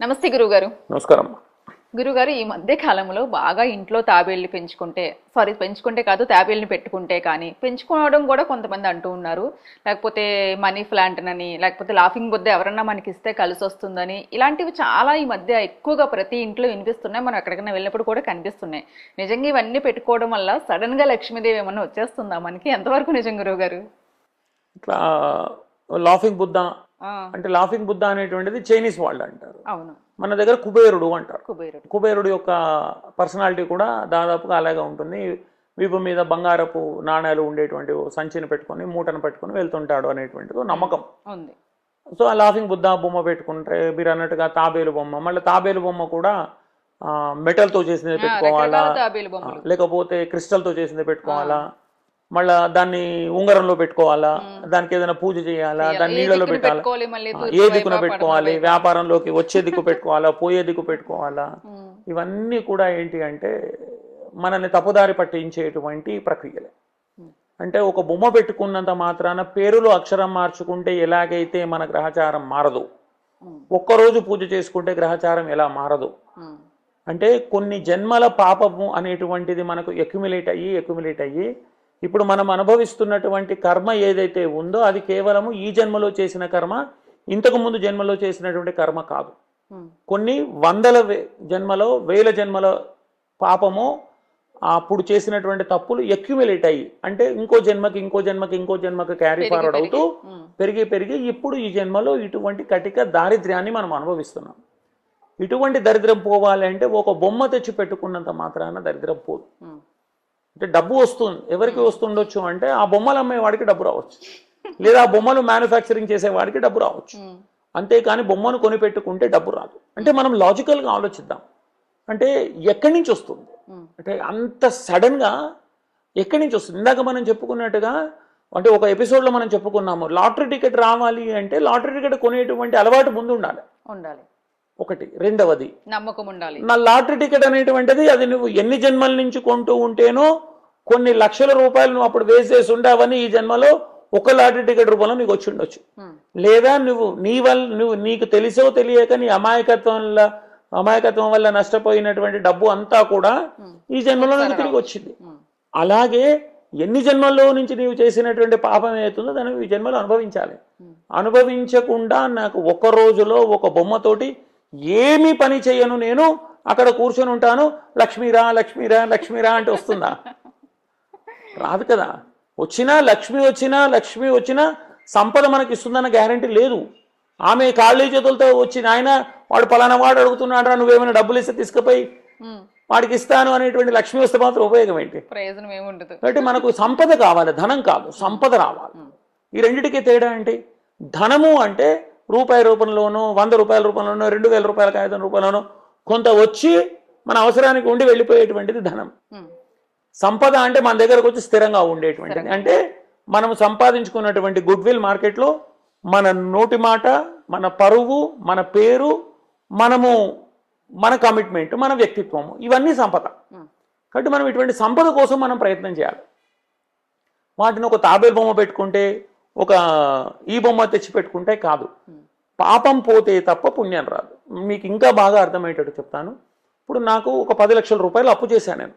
నమస్తే గురుగారు. నమస్కారం. గురుగారు ఈ మధ్య కాలంలో బాగా ఇంట్లో తాబేళ్ళు పెంచుకుంటే సారీ పెంచుకుంటే కాదు తాబేళ్ళని పెట్టుకుంటే కానీ పెంచుకోవడం కూడా కొంతమంది అంటూ ఉన్నారు. లేకపోతే మనీ ప్లాంట్ అని లేకపోతే లాఫింగ్ బుద్ధ ఎవరన్నా మనకి ఇస్తే కలిసి వస్తుందని ఇలాంటివి చాలా ఈ మధ్య ఎక్కువగా ప్రతి ఇంట్లో వినిపిస్తున్నాయి. మనం ఎక్కడికైనా వెళ్ళినప్పుడు కూడా కనిపిస్తున్నాయి. నిజంగా ఇవన్నీ పెట్టుకోవడం వల్ల సడన్గా లక్ష్మీదేవి ఏమన్నా వచ్చేస్తుందా మనకి? ఎంతవరకు నిజం గురువుగారు? ఇట్లా లాఫింగ్ బుద్ధ అంటే లాఫింగ్ బుద్ధ అనేటువంటిది చైనీస్ వాళ్ళు అంటారు. మన దగ్గర కుబేరుడు అంటారు. కుబేరుడు. కుబేరుడు యొక్క పర్సనాలిటీ కూడా దాదాపుగా అలాగే ఉంటుంది. వీపు మీద బంగారపు నాణ్యాలు ఉండేటువంటి సంచిని పెట్టుకొని మూటను పెట్టుకొని వెళ్తుంటాడు అనేటువంటిది నమ్మకం. ఉంది. సో ఆ లాఫింగ్ బుద్ధ బొమ్మ పెట్టుకుంటే మీరు అన్నట్టుగా తాబేలు బొమ్మ మళ్ళీ తాబేలు బొమ్మ కూడా మెటల్తో చేసింది పెట్టుకోవాలా? లేకపోతే క్రిస్టల్తో చేసింది పెట్టుకోవాలా? మళ్ళా దాన్ని ఉంగరంలో పెట్టుకోవాలా? దానికి ఏదైనా పూజ చేయాలా? దాన్ని నీళ్ళలో పెట్టాలా? ఏ దిక్కున పెట్టుకోవాలి? వ్యాపారంలోకి వచ్చే దిక్కు పెట్టుకోవాలా? పోయే దిక్కు పెట్టుకోవాలా? ఇవన్నీ కూడా ఏంటి అంటే మనల్ని తప్పుదారి పట్టించేటువంటి ప్రక్రియలే. అంటే ఒక బొమ్మ పెట్టుకున్నంత మాత్రాన పేరులో అక్షరం మార్చుకుంటే ఎలాగైతే మన గ్రహచారం మారదు ఒక్కరోజు పూజ చేసుకుంటే గ్రహచారం ఎలా మారదు? అంటే కొన్ని జన్మల పాపము అనేటువంటిది మనకు ఎక్యుమిలేట్ అయ్యి ఎక్యుమిలేట్ అయ్యి ఇప్పుడు మనం అనుభవిస్తున్నటువంటి కర్మ ఏదైతే ఉందో అది కేవలము ఈ జన్మలో చేసిన కర్మ ఇంతకు ముందు జన్మలో చేసినటువంటి కర్మ కాదు. ఉమ్, కొన్ని వందల జన్మలో వేల జన్మల పాపము అప్పుడు చేసినటువంటి తప్పులు ఎక్యుమిలేట్ అయ్యి అంటే ఇంకో జన్మకి ఇంకో జన్మకి ఇంకో జన్మకి క్యారీ ఫార్వర్డ్. అవుతూ ఉమ్, పెరిగి పెరిగి ఇప్పుడు ఈ జన్మలో ఇటువంటి కటిక దారిద్ర్యాన్ని మనం అనుభవిస్తున్నాం. ఇటువంటి దరిద్రం పోవాలి అంటే ఒక బొమ్మ తెచ్చి పెట్టుకున్నంత మాత్రాన దరిద్రం పోదు. ఉమ్, అంటే డబ్బు వస్తుంది. ఎవరికి వస్తుండొచ్చు అంటే ఆ బొమ్మలు అమ్మేవాడికి డబ్బు రావచ్చు. లేదా ఆ బొమ్మలు మ్యానుఫ్యాక్చరింగ్ చేసేవాడికి డబ్బు రావచ్చు. అంతేకాని బొమ్మను కొని పెట్టుకుంటే డబ్బు రాదు. అంటే మనం లాజికల్గా ఆలోచిద్దాం. అంటే ఎక్కడి నుంచి వస్తుంది? అంటే అంత సడన్గా ఎక్కడి నుంచి వస్తుంది? ఇందాక మనం చెప్పుకున్నట్టుగా అంటే ఒక ఎపిసోడ్లో మనం చెప్పుకున్నాము లాటరీ టికెట్ రావాలి అంటే లాటరీ టికెట్ కొనేటువంటి అలవాటు ముందు ఉండాలి. ఉండాలి. ఒకటి. రెండవది నమ్మకం ఉండాలి. నా లాటరీ టికెట్ అనేటువంటిది అది నువ్వు ఎన్ని జన్మల నుంచి కొంటూ ఉంటేనో కొన్ని లక్షల రూపాయలు నువ్వు అప్పుడు వేస్ట్ చేసి ఉండవని ఈ జన్మలో ఒక లాటరీ టికెట్ రూపంలో నీకు వచ్చి ఉండొచ్చు. ఉమ్, లేదా నువ్వు నీ వల్ల నువ్వు నీకు తెలిసో తెలియక నీ అమాయకత్వం అమాయకత్వం వల్ల నష్టపోయినటువంటి డబ్బు అంతా కూడా ఉమ్, ఈ జన్మలో నీకు తిరిగి వచ్చింది. ఉమ్, అలాగే ఎన్ని జన్మల్లో నుంచి నీవు చేసినటువంటి పాపం ఏతుందో దాన్ని ఈ జన్మలో అనుభవించాలి. అనుభవించకుండా నాకు ఒక రోజులో ఒక బొమ్మతోటి ఏమీ పని చేయను నేను అక్కడ కూర్చొని ఉంటాను లక్ష్మీరా లక్ష్మీరా లక్ష్మీరా అంటే వస్తుందా? రాదు కదా. వచ్చినా లక్ష్మి వచ్చినా లక్ష్మి వచ్చినా సంపద మనకి ఇస్తుందన్న గ్యారంటీ లేదు. ఆమె ఖాళీ చేతులతో వచ్చి నాయన వాడు పలానా వాడు అడుగుతున్నాడు నువ్వేమైనా డబ్బులు ఇస్తే తీసుకుపోయి వాడికి ఇస్తాను అనేటువంటి లక్ష్మి వస్తే మాత్రం ఉపయోగం ఏంటి? ప్రయోజనం కాబట్టి మనకు సంపద కావాలి ధనం కాదు సంపద రావాలి. ఈ రెండిటికి తేడా ఏంటి? ధనము అంటే రూపాయి రూపంలోనో వంద రూపాయల రూపంలోనో రెండు వేల రూపాయల కాగితం రూపంలోనో కొంత వచ్చి మన అవసరానికి ఉండి వెళ్ళిపోయేటువంటిది ధనం. సంపద అంటే మన దగ్గరకు వచ్చి స్థిరంగా ఉండేటువంటిది. అంటే మనం సంపాదించుకున్నటువంటి గుడ్ విల్ మార్కెట్లో మన నోటి మాట మన పరువు మన పేరు మనము మన కమిట్మెంట్ మన వ్యక్తిత్వము ఇవన్నీ సంపద. కాబట్టి మనం ఇటువంటి సంపద కోసం మనం ప్రయత్నం చేయాలి. వాటిని ఒక తాబేలు బొమ్మ పెట్టుకుంటే ఒక ఈ బొమ్మ తెచ్చి పెట్టుకుంటే కాదు. పాపం పోతే తప్ప పుణ్యం రాదు. మీకు ఇంకా బాగా అర్థమయ్యేటట్టు చెప్తాను. ఇప్పుడు నాకు ఒక పది లక్షల రూపాయలు అప్పు చేశాను నేను.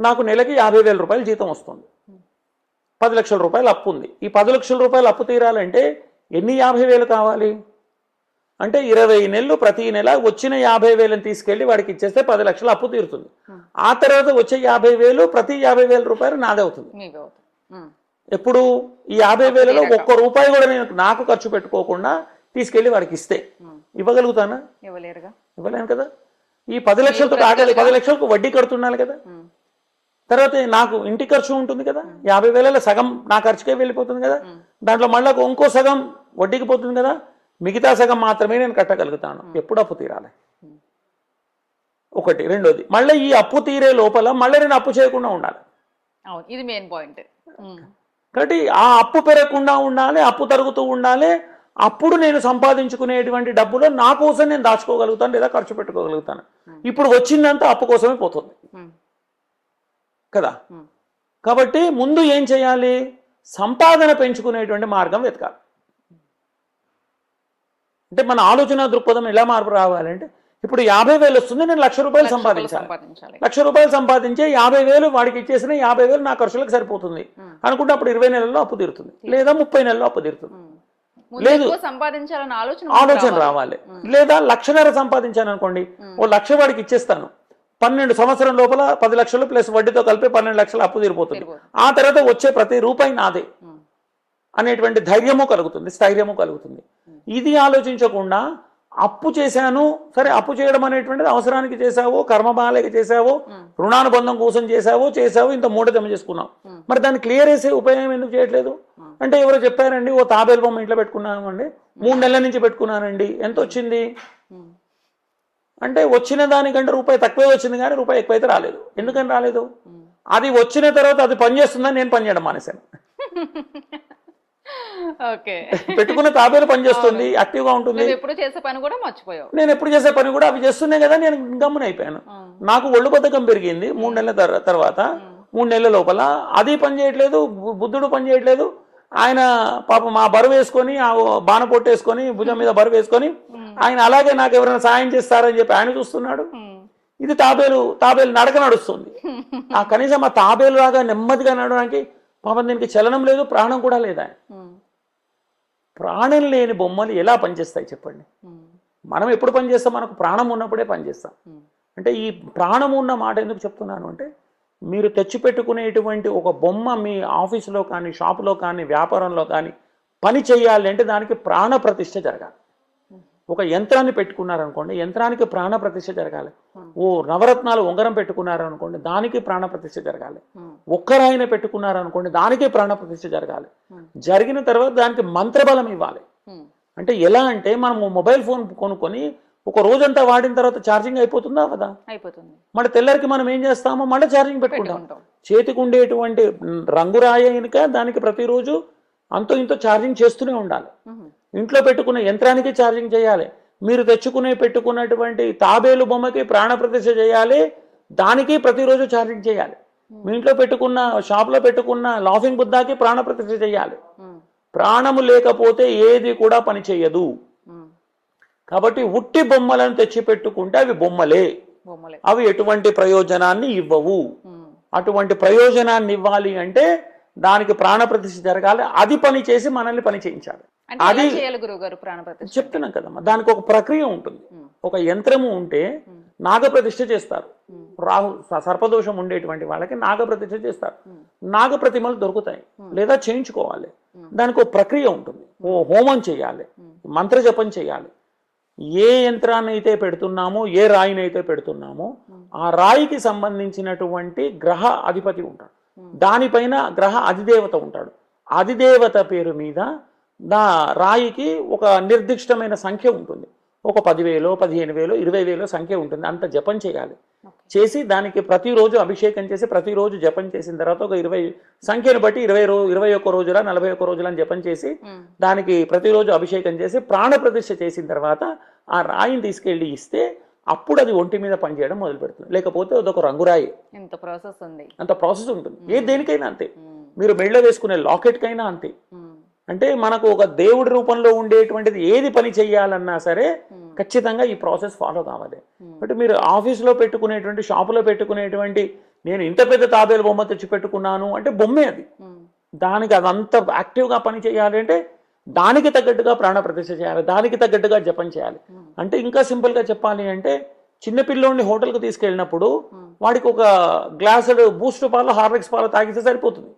నాకు నెలకి యాభై వేల రూపాయలు జీతం వస్తుంది. పది లక్షల రూపాయలు అప్పు ఉంది. ఈ పది లక్షల రూపాయలు అప్పు తీరాలంటే ఎన్ని యాభై వేలు కావాలి? అంటే ఇరవై నెలలు ప్రతి నెల వచ్చిన యాభై వేలను తీసుకెళ్ళి వాడికి ఇచ్చేస్తే పది లక్షలు అప్పు తీరుతుంది. ఆ. తర్వాత వచ్చే యాభై వేలు ప్రతి యాభై వేల రూపాయలు నాదే అవుతుంది. ఎప్పుడు? ఈ యాభై వేలలో ఒక్క రూపాయి కూడా నేను నాకు ఖర్చు పెట్టుకోకుండా తీసుకెళ్ళి వాడికి ఇస్తే ఇవ్వగలుగుతానా? ఇవ్వలేరుగా. ఇవ్వలేను కదా. ఈ పది లక్షలతో ఆగలి పది లక్షలకు వడ్డీ కడుతున్నాను కదా. తర్వాత నాకు ఇంటి ఖర్చు ఉంటుంది కదా యాభై వేలలో సగం నా ఖర్చుకే వెళ్ళిపోతుంది కదా. దాంట్లో మళ్ళీ ఇంకో సగం వడ్డీకి పోతుంది కదా మిగతా సగం మాత్రమే నేను కట్టగలుగుతాను. ఎప్పుడు అప్పు తీరాలి? ఒకటి రెండోది మళ్ళీ ఈ అప్పు తీరే లోపల మళ్ళీ నేను అప్పు చేయకుండా ఉండాలి. ఇది మెయిన్ పాయింట్ కాబట్టి ఆ అప్పు పెరగకుండా ఉండాలి అప్పు తరుగుతూ ఉండాలి అప్పుడు నేను సంపాదించుకునేటువంటి డబ్బులో నా కోసం నేను దాచుకోగలుగుతాను లేదా ఖర్చు పెట్టుకోగలుగుతాను. ఇప్పుడు వచ్చిందంతా అప్పు కోసమే పోతుంది. కదా? కాబట్టి ముందు ఏం చేయాలి? సంపాదన పెంచుకునేటువంటి మార్గం వెతకాలి. అంటే మన ఆలోచన దృక్పథం ఎలా మార్పు రావాలంటే ఇప్పుడు యాభై వేలు వస్తుంది నేను లక్ష రూపాయలు సంపాదించాలి. లక్ష రూపాయలు సంపాదించే యాభై వేలు వాడికి ఇచ్చేసిన యాభై వేలు నా ఖర్చులకు సరిపోతుంది. అనుకుంటే అప్పుడు ఇరవై నెలల్లో అప్పు తీరుతుంది. లేదా ముప్పై నెలల్లో అప్పు తీరుతుంది. లేదు. ఎక్కువ సంపాదించాలన్న ఆలోచన ఆలోచన రావాలి. లేదా లక్షన్నర సంపాదించాను అనుకోండి ఓ లక్ష వాడికి ఇచ్చేస్తాను. పన్నెండు సంవత్సరం లోపల పది లక్షలు ప్లస్ వడ్డీతో కలిపి పన్నెండు లక్షలు అప్పు తీరిపోతుంది. ఆ తర్వాత వచ్చే ప్రతి రూపాయి నాదే. అనేటువంటి ధైర్యము కలుగుతుంది స్థైర్యము కలుగుతుంది ఇది ఆలోచించకుండా అప్పు చేశాను సరే అప్పు చేయడం అనేటువంటిది అవసరానికి చేసావో కర్మబాలకి చేసావో ఉమ్. రుణానుబంధం కోసం చేసావో చేసావో ఇంత మూట జమ చేసుకున్నావు. మరి దాన్ని క్లియర్ చేసే ఉపయోగం ఎందుకు చేయట్లేదు. అంటే ఎవరో చెప్పారండి ఓ తాబేలు బొమ్మ ఇంట్లో పెట్టుకున్నామండి మూడు నెలల నుంచి పెట్టుకున్నానండి ఎంత వచ్చింది. అంటే వచ్చిన దానికంటే రూపాయి తక్కువే వచ్చింది కానీ రూపాయి ఎక్కువైతే రాలేదు. ఎందుకని రాలేదు. అది వచ్చిన తర్వాత అది పనిచేస్తుందని నేను పనిచేయడం మానేశాను. పెట్టుకున్న తాబేలు పనిచేస్తుంది ఉంటుంది. ఎప్పుడు చేసే పని కూడా మర్చిపోయావు. నేను ఎప్పుడు చేసే పని కూడా అవి చేస్తున్నాయి కదా నేను గమ్మున అయిపోయాను. నాకు ఒళ్ళు బద్ధకం పెరిగింది మూడు నెలల తర్- తర్వాత. మూడు నెలల లోపల అది పని చేయట్లేదు బుద్ధుడు పని చేయట్లేదు. ఆయన పాపం ఆ బరువు వేసుకొని ఆ బాణ పొట్టేసుకొని భుజం మీద బరువు వేసుకొని ఆయన అలాగే నాకు ఎవరైనా సాయం చేస్తారని చెప్పి ఆయన చూస్తున్నాడు. ఇది తాబేలు తాబేలు నడక నడుస్తుంది ఆ కనీసం ఆ తాబేలు లాగా నెమ్మదిగా నడవడానికి పాపం దీనికి చలనం లేదు ప్రాణం కూడా లేదా. ప్రాణం లేని బొమ్మలు ఎలా పనిచేస్తాయి చెప్పండి. మనం ఎప్పుడు పనిచేస్తాం మనకు ప్రాణం ఉన్నప్పుడే పనిచేస్తాం. అంటే ఈ ప్రాణం ఉన్న మాట ఎందుకు చెప్తున్నాను అంటే మీరు తెచ్చిపెట్టుకునేటువంటి ఒక బొమ్మ మీ ఆఫీసులో కానీ షాపులో కానీ వ్యాపారంలో కానీ పని చేయాలి అంటే దానికి ప్రాణ ప్రతిష్ఠ జరగాలి ఒక యంత్రాన్ని పెట్టుకున్నారనుకోండి యంత్రానికి ప్రాణ ప్రతిష్ఠ జరగాలి. ఓ నవరత్నాలు ఉంగరం పెట్టుకున్నారనుకోండి దానికి ప్రాణ ప్రతిష్ఠ జరగాలి. ఒక్కరాయిన పెట్టుకున్నారనుకోండి దానికి ప్రాణ ప్రతిష్ఠ జరగాలి. జరిగిన తర్వాత దానికి మంత్రబలం ఇవ్వాలి. అంటే ఎలా అంటే మనం మొబైల్ ఫోన్ కొనుక్కొని ఒక రోజంతా వాడిన తర్వాత ఛార్జింగ్ అయిపోతుందా కదా అయిపోతుంది. మళ్ళీ తెల్లరికి మనం ఏం చేస్తామో మళ్ళీ ఛార్జింగ్ పెట్టుకుంటాం. చేతికి ఉండేటువంటి రంగురాయి అయినక దానికి ప్రతిరోజు అంతో ఇంతో ఛార్జింగ్ చేస్తూనే ఉండాలి. ఇంట్లో పెట్టుకున్న యంత్రానికి ఛార్జింగ్ చేయాలి. మీరు తెచ్చుకునే పెట్టుకున్నటువంటి తాబేలు బొమ్మకి ప్రాణ ప్రతిష్ఠ చేయాలి. దానికి ప్రతిరోజు ఛార్జింగ్ చేయాలి. మీ ఇంట్లో పెట్టుకున్న షాప్లో పెట్టుకున్న లాఫింగ్ బుద్ధాకి ప్రాణ ప్రతిష్ఠ చేయాలి. ప్రాణము లేకపోతే ఏది కూడా పని చేయదు. కాబట్టి ఉట్టి బొమ్మలను తెచ్చి పెట్టుకుంటే అవి బొమ్మలే. బొమ్మలే. అవి ఎటువంటి ప్రయోజనాన్ని ఇవ్వవు. అటువంటి ప్రయోజనాన్ని ఇవ్వాలి అంటే దానికి ప్రాణ ప్రతిష్ఠ జరగాలి. అది పని చేసి మనల్ని పని చేయించాలి. అది- చెప్తున్నాం కదమ్మా. దానికి ఒక ప్రక్రియ ఉంటుంది. ఒక యంత్రము ఉంటే. నాగప్రతిష్ఠ చేస్తారు. రాహు సర్పదోషం ఉండేటువంటి వాళ్ళకి నాగప్రతిష్ఠ చేస్తారు. నాగ ప్రతిమలు దొరుకుతాయి. లేదా చేయించుకోవాలి. దానికి ఒక ప్రక్రియ ఉంటుంది. ఓ హోమం చేయాలి. మంత్రజపం చేయాలి. ఏ యంత్రాన్ని అయితే పెడుతున్నామో ఏ రాయిని అయితే పెడుతున్నామో ఆ రాయికి సంబంధించినటువంటి గ్రహ అధిపతి ఉంటాడు. దానిపైన గ్రహ అధిదేవత ఉంటాడు. అధిదేవత పేరు మీద దా రాయికి ఒక నిర్దిష్టమైన సంఖ్య ఉంటుంది. ఒక పదివేలో పదిహేను వేలో ఇరవై వేలో సంఖ్య ఉంటుంది. అంత జపం చేయాలి. చేసి దానికి ప్రతిరోజు అభిషేకం చేసి ప్రతిరోజు జపం చేసిన తర్వాత ఒక ఇరవై సంఖ్యను బట్టి ఇరవై రో ఇరవై ఒక్క రోజుల నలభై ఒక్క రోజులని జపం చేసి. దానికి ప్రతిరోజు అభిషేకం చేసి ప్రాణ ప్రతిష్ఠ చేసిన తర్వాత ఆ రాయిని తీసుకెళ్ళి ఇస్తే అప్పుడు అది ఒంటి మీద పనిచేయడం మొదలు పెడుతుంది. లేకపోతే అదొక రంగురాయి. ఇంత ప్రాసెస్ ఉంది. అంత ప్రాసెస్ ఉంటుంది. ఏ దేనికైనా అంతే. మీరు మెళ్ళ వేసుకునే లాకెట్కైనా అంతే. అంటే మనకు ఒక దేవుడి రూపంలో ఉండేటువంటిది ఏది పని చేయాలన్నా సరే ఉమ్. ఖచ్చితంగా ఈ ప్రాసెస్ ఫాలో కావాలి ఉమ్. బట్ మీరు ఆఫీస్లో పెట్టుకునేటువంటి షాపులో పెట్టుకునేటువంటి నేను ఇంత పెద్ద తాబేలు బొమ్మ తెచ్చి పెట్టుకున్నాను అంటే బొమ్మే అది ఉమ్. దానికి అదంత యాక్టివ్గా పని చేయాలి అంటే దానికి తగ్గట్టుగా ప్రాణ ప్రతిష్ఠ చేయాలి దానికి తగ్గట్టుగా జపం చేయాలి. అంటే ఇంకా సింపుల్గా చెప్పాలి అంటే చిన్న పిల్లోడిని హోటల్కి తీసుకెళ్ళినప్పుడు. వాడికి ఒక గ్లాసుడు బూస్ట్ పాలు హార్లిక్స్ పాలు తాగితే సరిపోతుంది.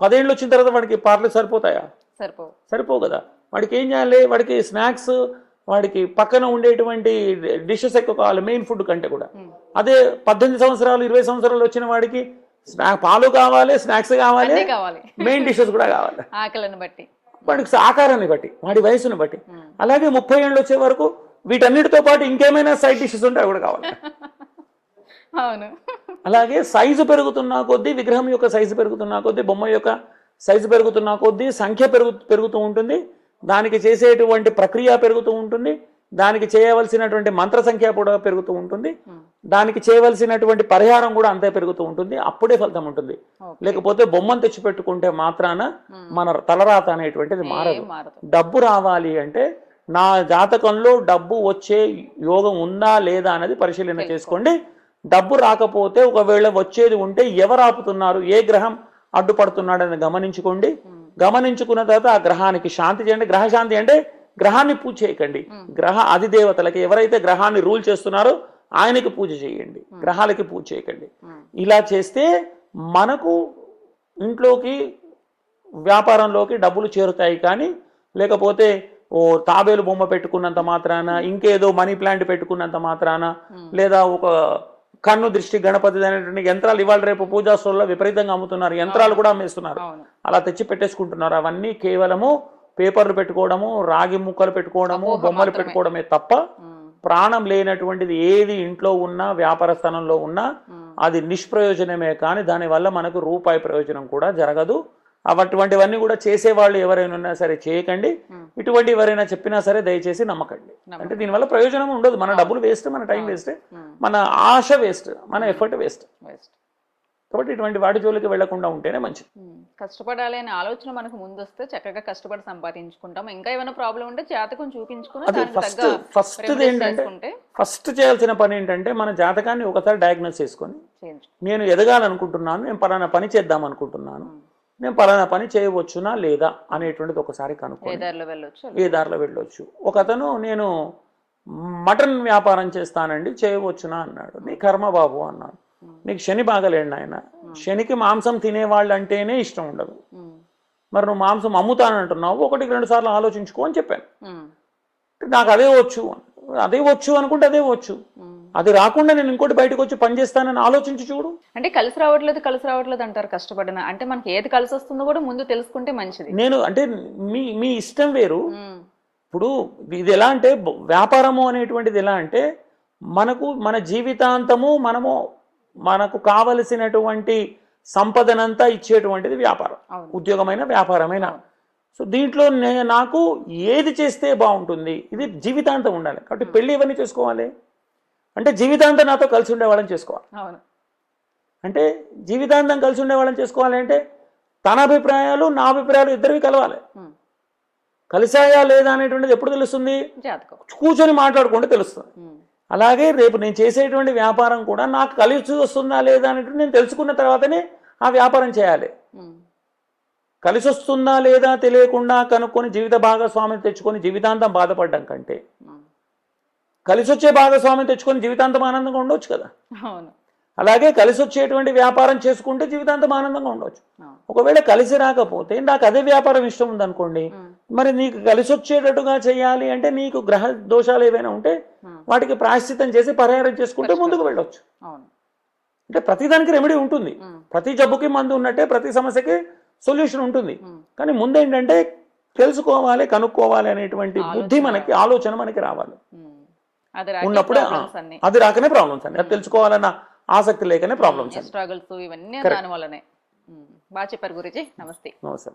పదేళ్ళు వచ్చిన తర్వాత వాడికి పార్లు సరిపోతాయా సరిపోవు. సరిపోవు కదా. వాడికి ఏం చేయాలి? వాడికి స్నాక్స్ వాడికి పక్కన ఉండేటువంటి డిషెస్ ఎక్కువ కావాలి మెయిన్ ఫుడ్ కంటే కూడా. అదే పద్దెనిమిది సంవత్సరాలు ఇరవై సంవత్సరాలు వచ్చిన వాడికి స్నా పాలు కావాలి స్నాక్స్ కావాలి మెయిన్ డిషెస్ కూడా కావాలి. ఆకలిని బట్టి. వాడికి ఆకారాన్ని బట్టి వాడి వయసుని బట్టి. అలాగే ముప్పై ఏళ్ళు వచ్చే వరకు వీటన్నిటితో పాటు ఇంకేమైనా సైడ్ డిషెస్ ఉంటే అవి కూడా కావాలి. అవును. అలాగే సైజు పెరుగుతున్న కొద్దీ విగ్రహం యొక్క సైజు పెరుగుతున్న కొద్దీ బొమ్మ యొక్క సైజు పెరుగుతున్న కొద్దీ సంఖ్య పెరుగు పెరుగుతూ ఉంటుంది. దానికి చేసేటువంటి ప్రక్రియ పెరుగుతూ ఉంటుంది. దానికి చేయవలసినటువంటి మంత్ర సంఖ్య కూడా పెరుగుతూ ఉంటుంది. ఉమ్. దానికి చేయవలసినటువంటి పరిహారం కూడా అంతే పెరుగుతూ ఉంటుంది. అప్పుడే ఫలితం ఉంటుంది. లేకపోతే బొమ్మను తెచ్చిపెట్టుకుంటే మాత్రాన ఉమ్. మన తలరాత అనేటువంటిది మారదు. డబ్బు రావాలి అంటే నా జాతకంలో డబ్బు వచ్చే యోగం ఉందా లేదా అనేది పరిశీలన చేసుకోండి. డబ్బు రాకపోతే ఒకవేళ వచ్చేది ఉంటే ఎవరు ఆపుతున్నారు? ఏ గ్రహం? అడ్డుపడుతున్నాడని గమనించుకోండి. గమనించుకున్న తర్వాత ఆ గ్రహానికి శాంతి చేయండి. గ్రహ శాంతి అంటే గ్రహాన్ని పూజ చేయకండి. గ్రహ అధిదేవతలకి ఎవరైతే గ్రహాన్ని రూల్ చేస్తున్నారో ఆయనకి పూజ చేయండి. గ్రహాలకి పూజ చేయకండి. ఇలా చేస్తే మనకు ఇంట్లోకి వ్యాపారంలోకి డబ్బులు చేరుతాయి కానీ లేకపోతే ఓ తాబేలు బొమ్మ పెట్టుకున్నంత మాత్రాన ఇంకేదో మనీ ప్లాంట్ పెట్టుకున్నంత మాత్రాన లేదా ఒక కన్ను దృష్టి గణపతి అనేటువంటి యంత్రాలు ఇవాళ రేపు పూజా స్టోర్లో విపరీతంగా అమ్ముతున్నారు. యంత్రాలు కూడా అమ్మేస్తున్నారు. అలా తెచ్చి పెట్టేసుకుంటున్నారు. అవన్నీ కేవలము పేపర్లు పెట్టుకోవడము రాగి ముక్కలు పెట్టుకోవడము బొమ్మలు. పెట్టుకోవడమే తప్ప ప్రాణం లేనటువంటిది ఏది ఇంట్లో ఉన్నా వ్యాపార స్థలంలో ఉన్నా అది నిష్ప్రయోజనమే కానీ దానివల్ల మనకు రూపాయి ప్రయోజనం కూడా జరగదు. అటువంటివన్నీ కూడా చేసేవాళ్ళు ఎవరైనా ఉన్నా సరే చేయకండి. ఇటువంటి ఎవరైనా చెప్పినా సరే దయచేసి నమ్మకండి. అంటే దీనివల్ల ప్రయోజనం ఉండదు. మన డబ్బులు వేస్ట్ మన టైం వేస్ట్ మన ఆశ వేస్ట్ మన ఎఫర్ట్ వేస్ట్. waste. కాబట్టి ఇటువంటి వాటి జోలికి వెళ్ళకుండా ఉంటేనే మంచిది. కష్టపడాలి అనే ఆలోచన మనకు ముందు వస్తే చక్కగా కష్టపడి సంపాదించుకుంటాం. ఇంకా ఏమైనా ప్రాబ్లం ఉంటే జాతకం చూపించుకుని ఫస్ట్ ఫస్ట్ ఏంటంటే ఫస్ట్ చేయాల్సిన పని ఏంటంటే మన జాతకాన్ని ఒకసారి డయాగ్నోస్ చేసుకొని నేను ఎదగాలనుకుంటున్నాను నేను పలానా పని చేద్దాం అనుకుంటున్నాను నేను పలానా పని చేయవచ్చునా లేదా అనేటువంటిది ఒకసారి వెళ్ళొచ్చు ఏ దారిలో వెళ్ళొచ్చు. ఒక అతను నేను మటన్ వ్యాపారం చేస్తానండి చేయవచ్చునా? అన్నాడు. నీ కర్మ బాబు అన్నాను నీకు శని బాగలేండి ఆయన శనికి మాంసం తినేవాళ్ళు అంటేనే ఇష్టం ఉండదు. మరి నువ్వు మాంసం అమ్ముతానంటున్నావు ఒకటికి రెండు సార్లు ఆలోచించుకో అని చెప్పాను. నాకు అదే వచ్చు అదే వచ్చు అనుకుంటే అదే వచ్చు. అది రాకుండా నేను ఇంకోటి బయటకు వచ్చి పని చేస్తానని ఆలోచించి చూడు. అంటే కలిసి రావట్లేదు కలిసి రావట్లేదు అంటారు కష్టపడిన. అంటే మనకి ఏది కలిసి వస్తుందో కూడా ముందు తెలుసుకుంటే మంచిది. నేను అంటే మీ మీ ఇష్టం వేరు. ఇప్పుడు ఇది ఎలా అంటే వ్యాపారము అనేటువంటిది ఎలా అంటే మనకు మన జీవితాంతము మనము మనకు కావలసినటువంటి సంపదనంతా ఇచ్చేటువంటిది వ్యాపారం. ఉద్యోగమైన వ్యాపారమైన. సో దీంట్లో నాకు ఏది చేస్తే బాగుంటుంది ఇది జీవితాంతం ఉండాలి. కాబట్టి పెళ్ళి ఇవన్నీ చేసుకోవాలి? అంటే జీవితాంతం నాతో కలిసి ఉండేవాళ్ళని చేసుకోవాలి. అవును. అంటే జీవితాంతం కలిసి ఉండేవాళ్ళని చేసుకోవాలి అంటే తన అభిప్రాయాలు నా అభిప్రాయాలు ఇద్దరివి కలవాలి. కలిసాయా లేదా అనేటువంటిది ఎప్పుడు తెలుస్తుంది? కూర్చొని మాట్లాడుకుంటే తెలుస్తుంది. అలాగే రేపు నేను చేసేటువంటి వ్యాపారం కూడా నాకు కలిసి వస్తుందా లేదా అనేటువంటి నేను తెలుసుకున్న తర్వాతనే ఆ వ్యాపారం చేయాలి. కలిసి వస్తుందా లేదా తెలియకుండా కనుక్కొని జీవిత భాగస్వామిని తెచ్చుకొని జీవితాంతం బాధపడడం కంటే కలిసి వచ్చే భాగస్వామిని తెచ్చుకొని జీవితాంతం ఆనందంగా ఉండొచ్చు కదా. అవును. అలాగే కలిసి వచ్చేటువంటి వ్యాపారం చేసుకుంటే జీవితాంతం ఆనందంగా ఉండొచ్చు. అవును. ఒకవేళ కలిసి రాకపోతే నాకు అదే వ్యాపారం ఇష్టం ఉందనుకోండి మరి నీకు కలిసి వచ్చేటట్టుగా చేయాలి అంటే నీకు గ్రహ దోషాలు ఏవైనా ఉంటే వాటికి ప్రాయశ్చిత్తం చేసి పరిహారం చేసుకుంటే ముందుకు వెళ్ళొచ్చు. అంటే ప్రతిదానికి రెమెడీ ఉంటుంది. ప్రతి జబ్బుకి మందు ఉన్నట్టే ప్రతి సమస్యకి సొల్యూషన్ ఉంటుంది. కానీ ముందేంటంటే తెలుసుకోవాలి కనుక్కోవాలి అనేటువంటి బుద్ధి మనకి ఆలోచన మనకి రావాలి. ఉన్నప్పుడే అన్ని. అది రాకనే ప్రాబ్లమ్స్ అండి అది తెలుసుకోవాలన్న ఆసక్తి లేకనే ప్రాబ్లమ్స్ స్ట్రగుల్స్ ఇవన్నీ దాని వల్లనే బాగా చెప్పారు గురుజీ. నమస్తే. నమస్తే.